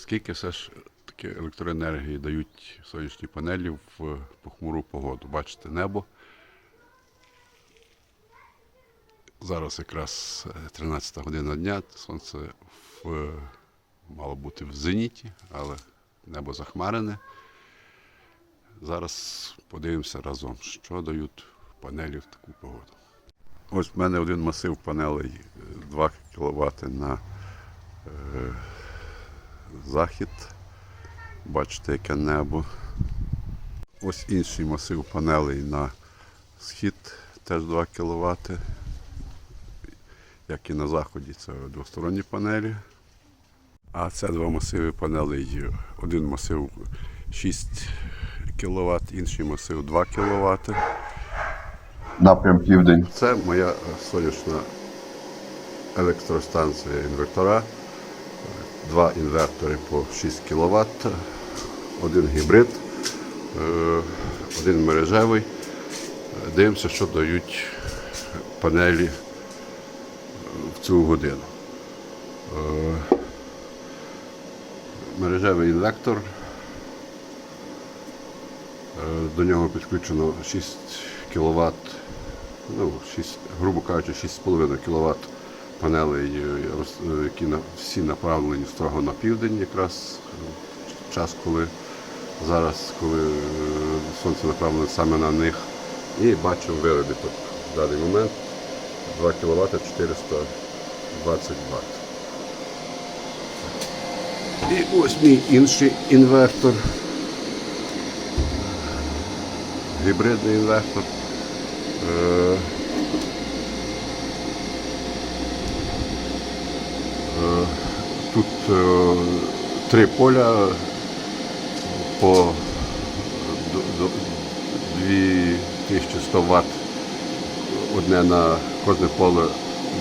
Скільки все ж таки електроенергії дають сонячні панелі в похмуру погоду? Бачите, небо. Зараз якраз е, 13 година дня, сонце в, мало бути в зеніті, але небо захмарене. Зараз подивимося разом, що дають панелі в таку погоду. Ось в мене один масив панелей е, 2 кВт на е, захід. Бачите, яке небо. Ось інший масив панелей на схід, теж 2 кВт. Як і на заході, це двосторонні панелі. А це два масиви панелей. Один масив 6 кВт, інший масив 2 кВт. Напрям південь. Це моя сонячна електростанція інвертора. Два інвертори по 6 кВт, один гібрид, е, один мережевий. Е, Дивимося, що дають панелі в цю годину. Е, Мережевий інвектор. Е, До нього підключено 6 кВт, ну, 6, грубо кажучи, 6,5 кВт панелей, е, які всі направлені строго на південь, якраз е, час, коли зараз, коли е, сонце направлене саме на них. І бачимо виробіток в даний момент 2 кВт 420 Вт. І ось мій інший інвертор. Гібридний інвертор. Три поля по до- до- 2100 Вт. Одне на кожне поле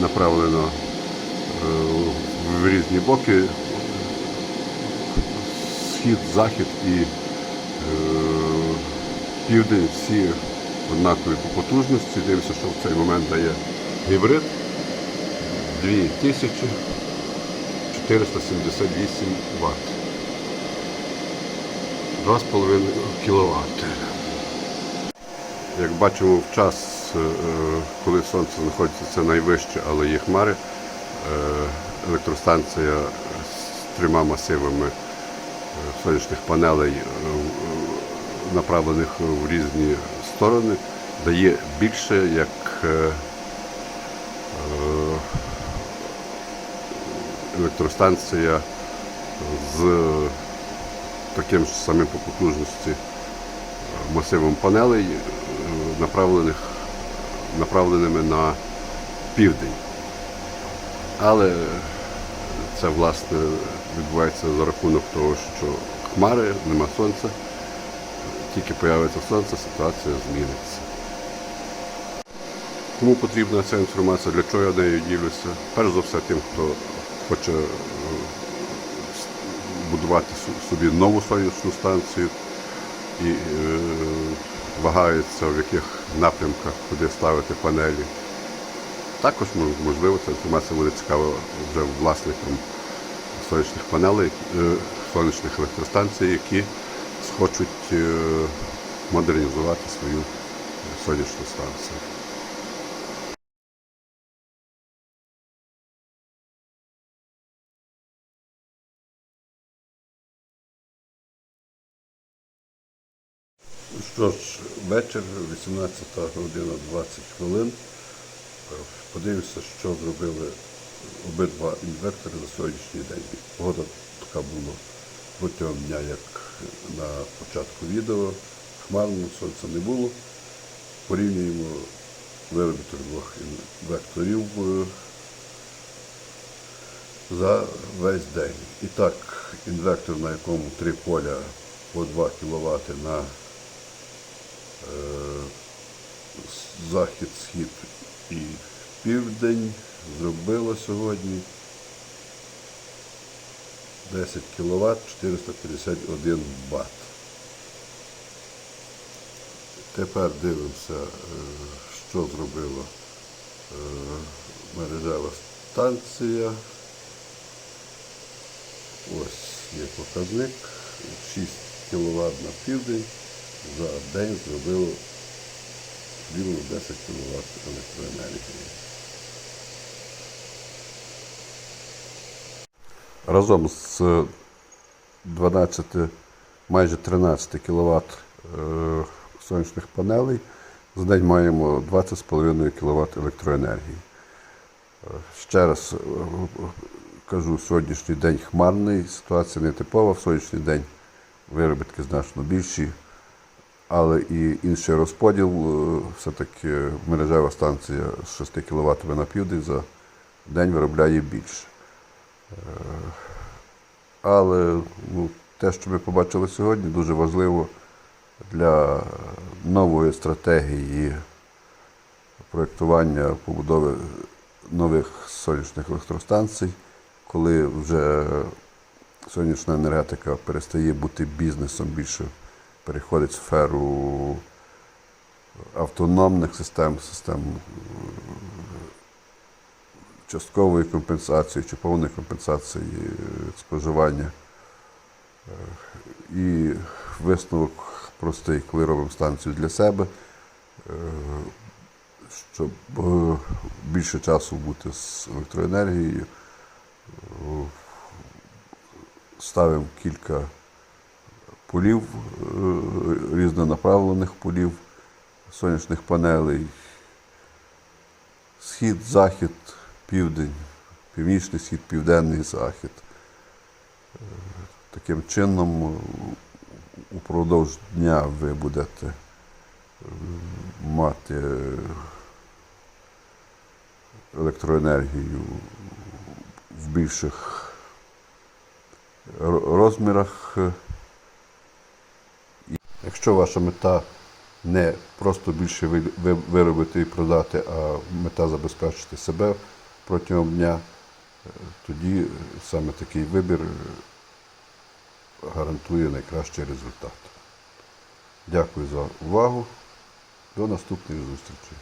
направлено е, в різні боки. Схід, захід і е, південь всі однакові по потужності. Дивимося, що в цей момент дає гібрид 2478 Вт. 2,5 кВт. Як бачимо в час, е, коли сонце знаходиться це найвище, але є хмари, е, електростанція з трьома масивами е, сонячних панелей, направлених в різні сторони, дає більше як електростанція з таким ж самим по потужності масивом панелей, е, направлених, направленими на південь. Але це власне відбувається за рахунок того, що хмари, нема сонця. Тільки появиться сонце, ситуація зміниться. Кому потрібна ця інформація, для чого я нею ділюся? Перш за все тим, хто хоче е, будувати собі нову сонячну станцію і е, вагається, в яких напрямках куди ставити панелі. Також можливо ця інформація буде цікава вже власникам сонячних панелей, е, сонячних електростанцій, які схочуть модернізувати свою сонячну станцію. Що ж, вечір, 18 година 20 хвилин. Е, Подивимося, що зробили обидва інвертори на сьогоднішній день. Погода така була протягом дня, як на початку відео. Хмарно, сонця не було. Порівнюємо виробіток двох інверторів е, за весь день. І так, інвертор, на якому три поля по 2 кВт на захід, схід і південь зробило сьогодні 10 кВт 451 Вт. Тепер дивимося, е, що зробила е, мережева станція. Ось є показник 6 кВт на південь. За день зробило рівно 10 кВт електроенергії. Разом з 12, майже 13 кВт е, сонячних панелей за день маємо 20,5 кВт електроенергії. Е, Ще раз е, кажу, сьогоднішній день хмарний, ситуація не типова. В сьогоднішній день виробітки значно більші, але і інший розподіл. е, Все-таки мережева станція з 6 кВт на південь за день виробляє більше. Але ну, те, що ми побачили сьогодні, дуже важливо для нової стратегії проєктування побудови нових сонячних електростанцій, коли вже сонячна енергетика перестає бути бізнесом, більше переходить в сферу автономних систем, систем часткової компенсації чи повної компенсації е, споживання. Е, І висновок простий, коли робимо станцію для себе, е, щоб е, більше часу бути з електроенергією, е, ставимо кілька полів, е, різнонаправлених полів сонячних панелей, схід, захід, південь, північний схід, південний захід. Е, Таким чином, е, упродовж дня ви будете мати електроенергію в більших розмірах. Якщо ваша мета не просто більше ви- ви- виробити і продати, а мета забезпечити себе протягом дня, е, тоді саме такий вибір е, гарантує найкращий результат. Дякую за увагу. До наступних зустрічей.